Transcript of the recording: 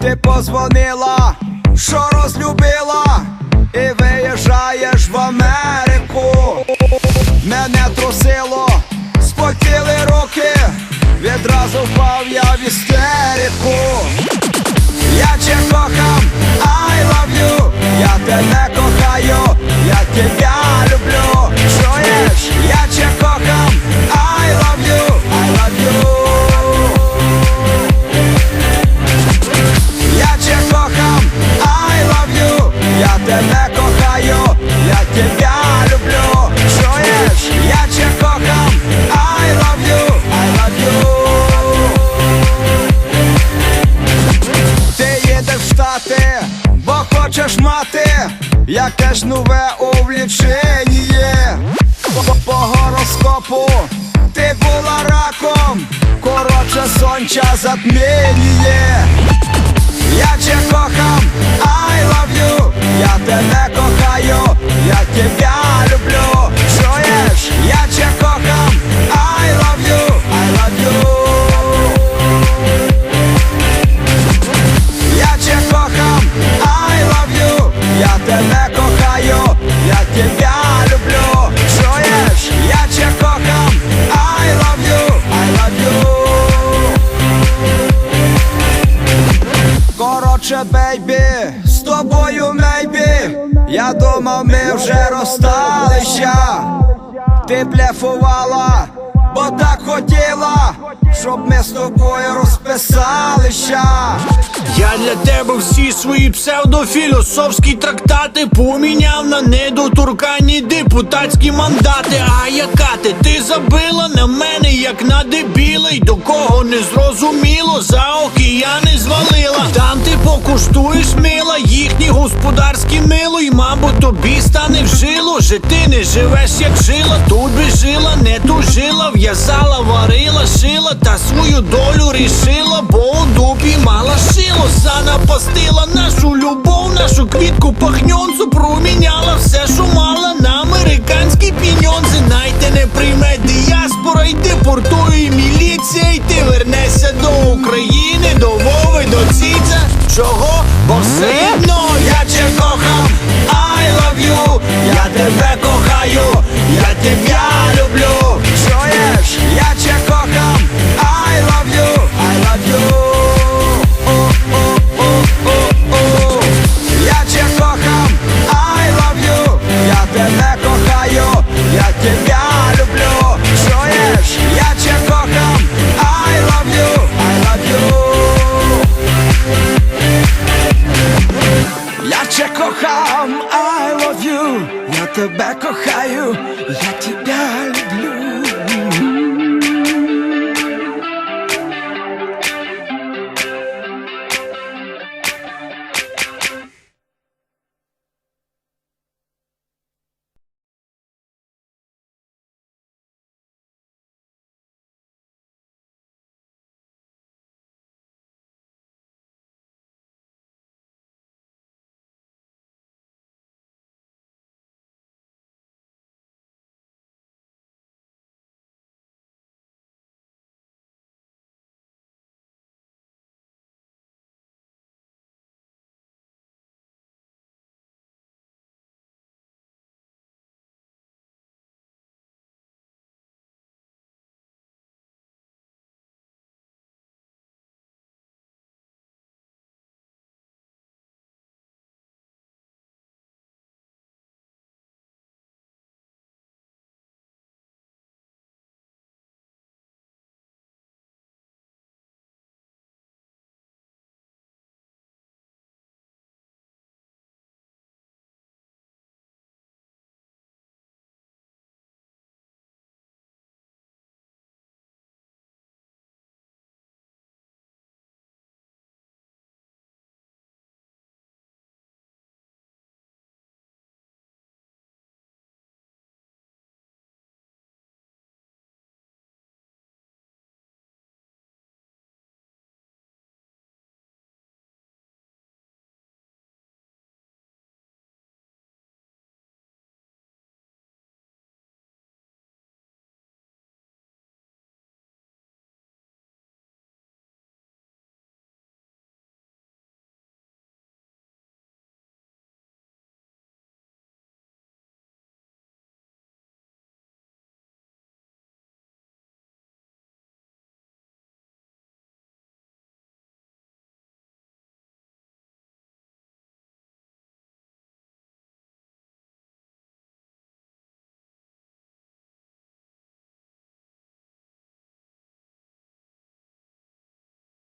Ти позвонила, що розлюбила, і виїжджаєш в Америку. Мене трусило, спотіли руки, відразу впав я в істерику. Я кохам, Бо хочеш мати якесь нове увлічення. По, гороскопу ти була раком, коротше сонча затміє Я тебе кохам, I love you, я тебе кохаю, я тебя Коротше, бейбі, з тобою мейбі. Я думав, ми вже розсталися. Ти блефувала, бо так хотіла, щоб ми з тобою розписалися Я для тебе всі свої псевдофілософські трактати поміняв на недоторканні депутатські мандати. А яка ти? Ти забила на мене, як на дебіла до кого не зрозуміло, за океани звалила. Там ти покуштуєш мила, їхні господарські мило, й мабуть тобі стане в жило, же не живеш, як жила, тут би жила, не тужила, в'язала, варила, шила, та свою долю рішила, бо у дупі мала шило, занапастила нашу любов, нашу квітку пахньонцу, проміняла я тебя люблю. Чуєш, я тебе кохам, I love you, I love you. Я тебе кохам, I love you, я тебе кохаю,